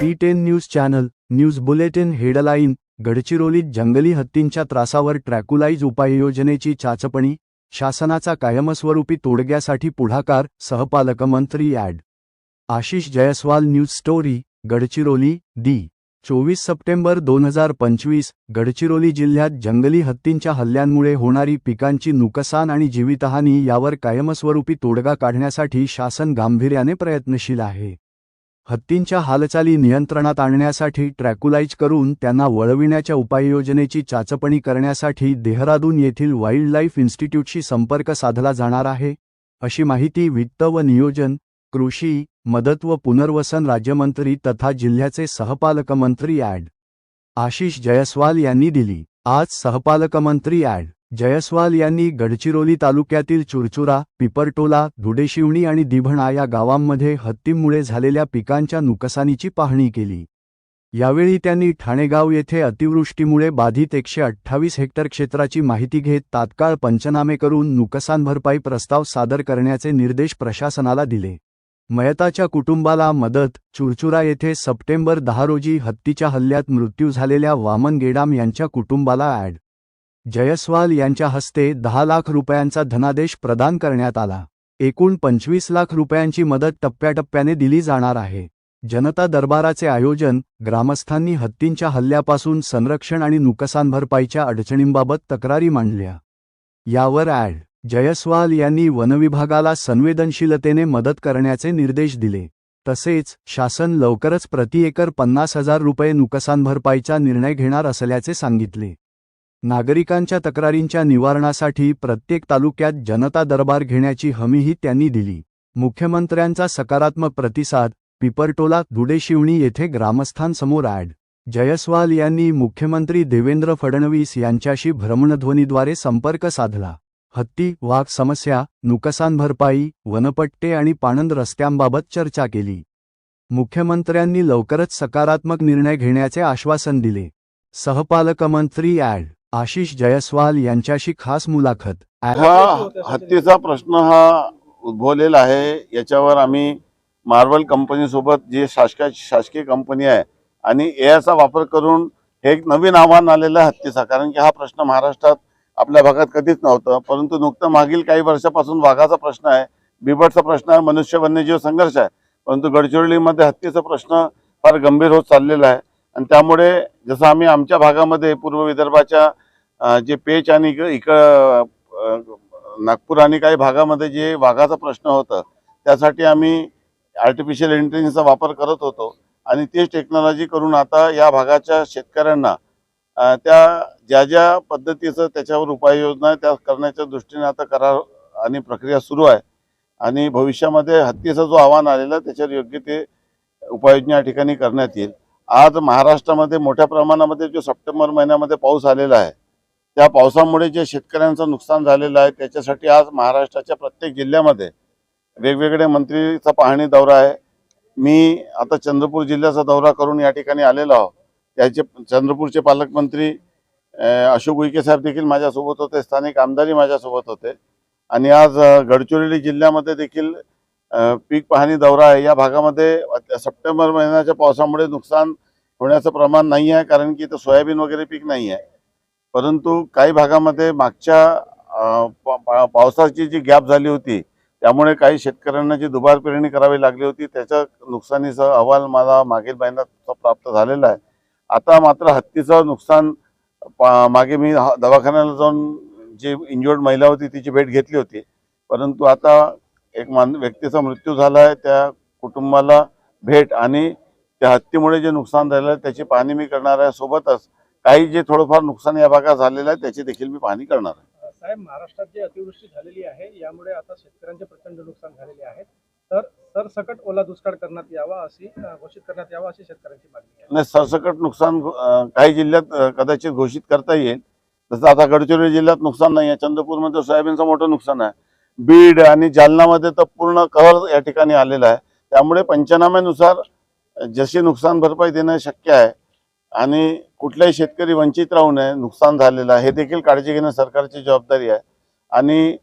P ten news channel news bulletin headline गडचिरोलीत जंगली हत्तींच्या त्रासावर ट्रॅकुलाईज उपाययोजनेची चाचपणी शासनाचा कायमस्वरूपी तोडग्यासाठी पुढाकार सहपालकमंत्री add. Ashish Jaiswal news story Gadchiroli दी चोवीस सप्टेंबर दोन हजार पंचवीस गडचिरोली जिल्ह्यात जंगली हत्तींच्या हल्ल्यांमुळे होणारी पिकांची नुकसान आणि जीवितहानी यावर कायमस्वरूपी तोडगा काढण्यासाठी शासन गांभीर्याने प्रयत्नशील आहे. हत्तींच्या हालचाली नियंत्रणात आणण्यासाठी ट्रॅकुलाइज करून त्यांना वळविण्याच्या उपाययोजनेची चाचपणी करण्यासाठी देहरादून येथील वाईल्डलाईफ इन्स्टिट्यूटशी संपर्क साधला जाणार आहे अशी माहिती वित्त व नियोजन कृषी मदत व पुनर्वसन राज्यमंत्री तथा जिल्ह्याचे सहपालकमंत्री ॲड. आशिष जयस्वाल यांनी दिली. आज सहपालकमंत्री ॲड. जयस्वाल यांनी गडचिरोली तालुक्यातील चुरचुरा पिपरटोला धुडेशिवणी आणि दिभणा या गावांमध्ये हत्तींमुळे झालेल्या पिकांच्या नुकसानीची पाहणी केली. यावेळी त्यांनी ठाणेगाव येथे अतिवृष्टीमुळे बाधित एकशे अठ्ठावीस हेक्टर क्षेत्राची माहिती घेत तात्काळ पंचनामे करून नुकसान भरपाई प्रस्ताव सादर करण्याचे निर्देश प्रशासनाला दिले. मयताच्या कुटुंबाला मदत चुरचुरा येथे सप्टेंबर दहा रोजी हत्तीच्या हल्ल्यात मृत्यू झालेल्या वामन गेडाम यांच्या कुटुंबाला ॲड जयस्वाल यांच्या हस्ते दहा लाख रुपयांचा धनादेश प्रदान करण्यात आला. एकूण पंचवीस लाख रुपयांची मदत टप्प्याटप्प्याने दिली जाणार आहे. जनता दरबाराचे आयोजन ग्रामस्थांनी हत्तींच्या हल्ल्यापासून संरक्षण आणि नुकसान भरपाईच्या अडचणींबाबत तक्रारी मांडल्या. यावर ॲड. जयस्वाल यांनी वनविभागाला संवेदनशीलतेने मदत करण्याचे निर्देश दिले. तसेच शासन लवकरच प्रति एकर पन्नास हजार रुपये नुकसान भरपाईचा निर्णय घेणार असल्याचे सांगितले. नागरिकांच्या तक्रारींच्या निवारणासाठी प्रत्येक तालुक्यात जनता दरबार घेण्याची हमीही त्यांनी दिली. मुख्यमंत्र्यांचा सकारात्मक प्रतिसाद पिपरटोला धुडेशिवणी येथे ग्रामस्थांसमोर ॲड. जयस्वाल यांनी मुख्यमंत्री देवेंद्र फडणवीस यांच्याशी भ्रमणध्वनीद्वारे संपर्क साधला. हत्ती वाघ समस्या नुकसान भरपाई वनपट्टे आणि पाणंद रस्त्यांबाबत चर्चा केली. मुख्यमंत्र्यांनी लवकरच सकारात्मक निर्णय घेण्याचे आश्वासन दिले. सहपालकमंत्री ॲड. आशिष जयस्वाल यांच्याशी खास मुलाखत. हा हत्येचा प्रश्न हा उद्भवलेला आहे. याच्यावर आम्ही मार्वल कंपनीसोबत जे शासकीय शासकीय कंपनी आहे आणि एआयचा वापर करून हे एक नवीन आव्हान आलेलं आहे हत्तीचा कारण की हा प्रश्न महाराष्ट्रात आपल्या भागात कधीच नव्हतं. परंतु नुकतं मागील काही वर्षापासून वाघाचा प्रश्न आहे बिबटचा प्रश्न आहे मनुष्य वन्यजीव संघर्ष आहे. परंतु गडचिरोलीमध्ये हत्येचा प्रश्न फार गंभीर होत चाललेला आहे. आणि त्यामुळे जसं आम्ही आमच्या भागामध्ये पूर्व विदर्भाच्या जे पेच आणि इक नागपूर आणि काही भागामध्ये जे वाघाचा प्रश्न होता त्यासाठी आम्ही आर्टिफिशियल इंटेलिजन्सचा वापर करत होतो. आणि तेच टेक्नॉलॉजी करून आता या भागाच्या शेतकऱ्यांना त्या ज्या ज्या पद्धतीचं त्याच्यावर उपाययोजना त्या करण्याच्या दृष्टीने आता करार आणि प्रक्रिया सुरू आहे. आणि भविष्यामध्ये हत्तीचा जो आव्हान आलेला त्याच्यावर योग्य ते उपाययोजना या ठिकाणी करण्यात येईल. आज महाराष्ट्रामध्ये मोठ्या प्रमाणामध्ये जो सप्टेंबर महिन्यामध्ये पाऊस आलेला आहे त्या पावसामुळे जे शेतकऱ्यांचं नुकसान झालेलं आहे त्याच्यासाठी आज महाराष्ट्राच्या प्रत्येक जिल्ह्यामध्ये वेगवेगळे मंत्रीचा पाहणी दौरा आहे. मी आता चंद्रपूर जिल्ह्याचा दौरा करून या ठिकाणी आलेलो आहो. त्याचे चंद्रपूरचे पालकमंत्री अशोक उईके साहेब देखील माझ्यासोबत होते स्थानिक आमदारही माझ्यासोबत होते. आणि आज गडचिरोली जिल्ह्यामध्ये देखील पीक पाहणी दौरा आहे. या भागामध्ये सप्टेंबर महिन्याच्या पावसामुळे नुकसान होण्याचं प्रमाण नाही आहे कारण की इथं सोयाबीन वगैरे पीक नाही आहे. परंतु काही भागामध्ये मागच्या पा- पावसाची जी गॅप झाली होती त्यामुळे काही शेतकऱ्यांना जी दुबार पेरणी करावी लागली होती त्याच्या नुकसानीचा अहवाल मला मागील महिन्यात प्राप्त झालेला आहे. आता मात्र हत्तीचं नुकसान पा- मागे मी दवाखान्याला जाऊन जी इंजुर्ड महिला होती तिची भेट घेतली होती. परंतु आता एक मान व्यक्तीचा मृत्यू झाला आहे त्या कुटुंबाला भेट आणि त्या हत्तीमुळे जे नुकसान झालेलं आहे त्याची पाहणी मी करणार आहे. सोबतच काही जे थोडंफार नुकसान या भागात झालेलं आहे त्याची देखील मी पाहणी करणार आहे. साहेब महाराष्ट्रात जी अतिवृष्टी झालेली आहे यामुळे आता शेतकऱ्यांचे प्रचंड नुकसान झालेले आहे. तर सरसकट ओला दुष्काळ करण्यात यावा अशी घोषित करण्यात यावा अशी शेतकऱ्यांची मागणी आहे. नाही सरसकट नुकसान काही जिल्ह्यात कदाचित घोषित करता येईल. जसं आता गडचिरोली जिल्ह्यात नुकसान नाही आहे चंद्रपूरमध्ये सोयाबीनचं मोठं नुकसान आहे. बीड आणि जालनामध्ये तर पूर्ण कहर या ठिकाणी आलेला आहे. त्यामुळे पंचनाम्यानुसार जशी नुकसान भरपाई देणं शक्य आहे आणि कुठलाही शेतकरी वंचित राहू नये नुकसान झालेलं आहे हे देखील काळजी घेणं सरकारची जबाबदारी आहे. आणि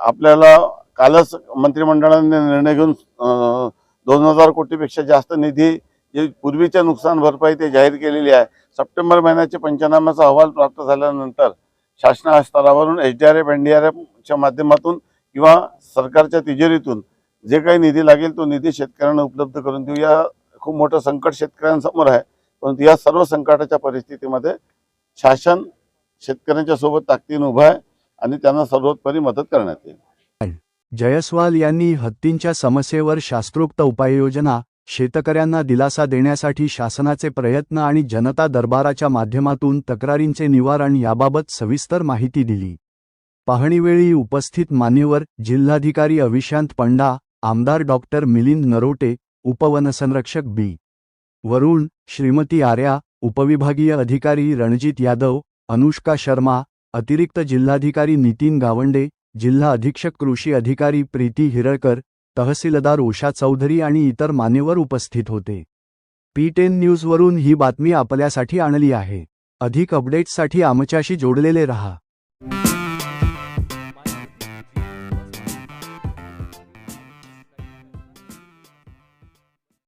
आपल्याला कालच मंत्रिमंडळाने निर्णय घेऊन दोन हजार कोटीपेक्षा जास्त निधी जे पूर्वीच्या नुकसान भरपाई ते जाहीर केलेली आहे. सप्टेंबर महिन्याचे पंचनाम्याचा अहवाल प्राप्त झाल्यानंतर शासना स्तरावरून H D R F N D R एफच्या माध्यमातून किंवा सरकारच्या तिजोरीतून जे काही निधी लागेल तो निधी शेतकऱ्यांना उपलब्ध करून देऊ. या खूप मोठं संकट शेतकऱ्यांसमोर आहे. परंतु या सर्व संकटाच्या परिस्थितीमध्ये शासन शेतकऱ्यांच्या सोबत ताकदीनं उभं आहे आणि त्यांना सर्वोत्परी मदत करण्यात येईल. जयस्वाल यांनी हत्तींच्या समस्येवर शास्त्रोक्त उपाययोजना शेतकऱ्यांना दिलासा देण्यासाठी शासनाचे प्रयत्न आणि जनता दरबाराच्या माध्यमातून तक्रारींचे निवारण याबाबत सविस्तर माहिती दिली. पाहणीवेळी उपस्थित मान्यवर जिल्हाधिकारी अविशांत पंडा आमदार डॉक्टर मिलिंद नरोटे उपवनसंरक्षक बी. वरुण श्रीमती आर्या उपविभागीय अधिकारी रणजित यादव अनुष्का शर्मा अतिरिक्त जिल्हाधिकारी नितीन गावंडे जिल्हा अधीक्षक कृषी अधिकारी प्रीती हिरळकर तहसीलदार उषा चौधरी आणि इतर मान्यवर उपस्थित होते. पी टेन न्यूजवरून ही बातमी आपल्यासाठी आणली आहे. अधिक अपडेट्ससाठी आमच्याशी जोडलेले रहा.